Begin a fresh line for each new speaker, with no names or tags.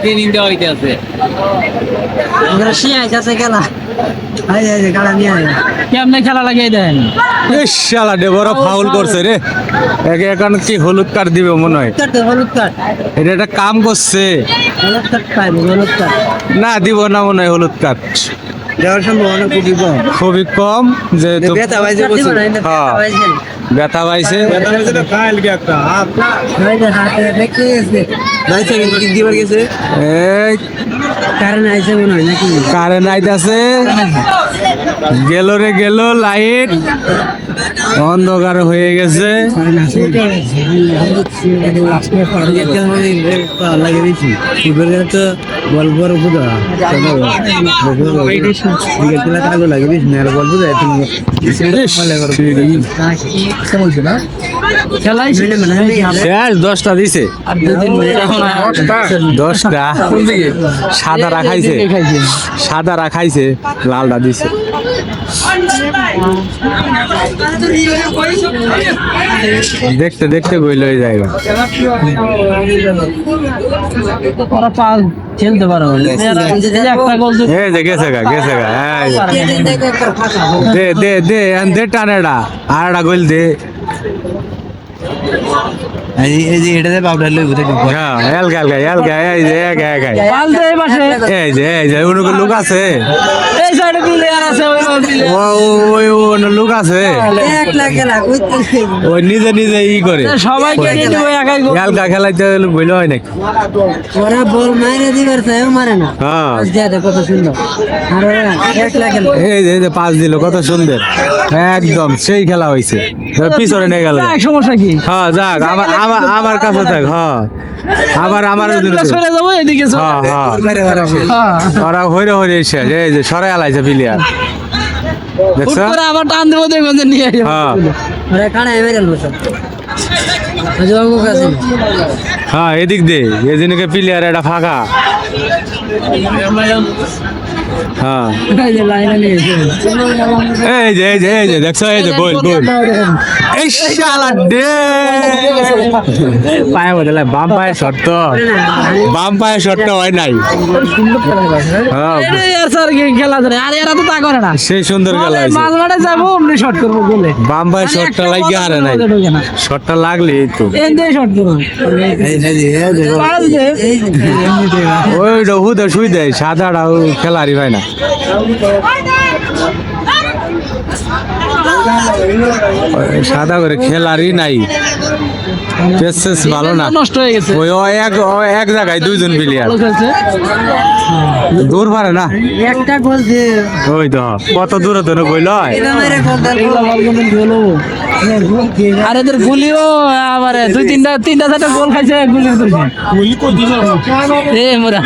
Training দেওয়া হইতে আছে
আমরা শিয়াই কাছে গেলা এই এই যে গাড়া নিয়ে আয়
কেমনে খেলা লাগিয়ে দেন
শালা ডে ফাউল করছে রে একে এখন কি হলুদ কার্ড দিবে মনে হয়
হলুদ
এটা একটা কাম করছে
হলুদ কাট পাইব হলুদ কাট।
না দিব না মনে হয় হলুদ কার্ড
দেওয়ার সম্ভাবনা খুবই কম।
খুবই কম যেহেতু
ব্যথা পাইছে
হ্যাঁ। ব্যথা পাইছে।
হাতে। দেখতে গেছে বাইসে কি দিবার গেছে।
এই
কারণ আইছে মনে হয় নাকি?
কারেন্ট আইতাছে। গেল রে গেল লাইট। অন্ধকার হয়ে গেছে। দশটা দিছে। দশটা। সাদা রাখাইছে। সাদা রাখাইছে লালটা দিছে। দেখতে দেখতে বইল ওই জায়গা
ওরা পাল খেলতে পারো। একটা গোল
এই গেছে গা গেছে গা দে দে দে এন দে। টানেডা আর একটা গোল দে হ্যাঁ লোক আছে। লোক আছে? ওই নিজে নিজে ই করে।
সবাইকে
বইল হয় নাকি?
ওরা বল মারে দিবার চাই মারে না।
হ্যাঁ।
কত সুন্দর। আর ওরা এক লাখ
এই যে এই দিল কত সুন্দর। একদম সেই খেলা হয়েছে পিছনে নিয়ে গেল।
সমস্যা কি?
হ্যাঁ যাক আমার আমার আমার কাছে থাক হ্যাঁ। আবার আমার
সরে যাব এদিকে
হ্যাঁ ওরা হইরে হইরে শেষ। এই যে সরাই আলাইছে প্লেয়ার দেখছ?
আবার টান দেবো দেখবেন যে নিয়ে
হ্যাঁ।
কানে বসে
হ্যাঁ এদিক দে এদিনকে প্লেয়ার এটা ফাঁকা। হ্যাঁ।
এই যে লাইনে নিয়েছে
এই যে এই যে এই যে দেখছ এই যে বল বল। এই শালা দে। পায়ে বদলে বাম পায়ে শট তো বাম পায়ে শট তো হয় নাই। হ্যাঁ।
এটাই আর স্যার কি খেলা ধরে? আর এরা তো তা করে না।
সেই সুন্দর খেলা হয়েছে।
মাঝ মাঠে যাব অমনি শট করব গোলে।
বাম পায়ে শটটা লাগিয়ে হারে নাই।
ঢোকে
লাগলে এই তো। ওই শুই দেয় সাদাটা ও খেলারই হয় না। সাদা করে খেলারই নাই। ভালো না।
নষ্ট হয়ে গেছে।
ওই এক এক জায়গায় দুইজন প্লেয়ার
ভালো
দূর পারে না।
একটা গোল যে
ওই তো কত দূরে দূরে
গোল হব। আর এদের গুলিও আবার দুই তিনটা তিনটা চারটা গোল খাইছে গুলির এ মোরা।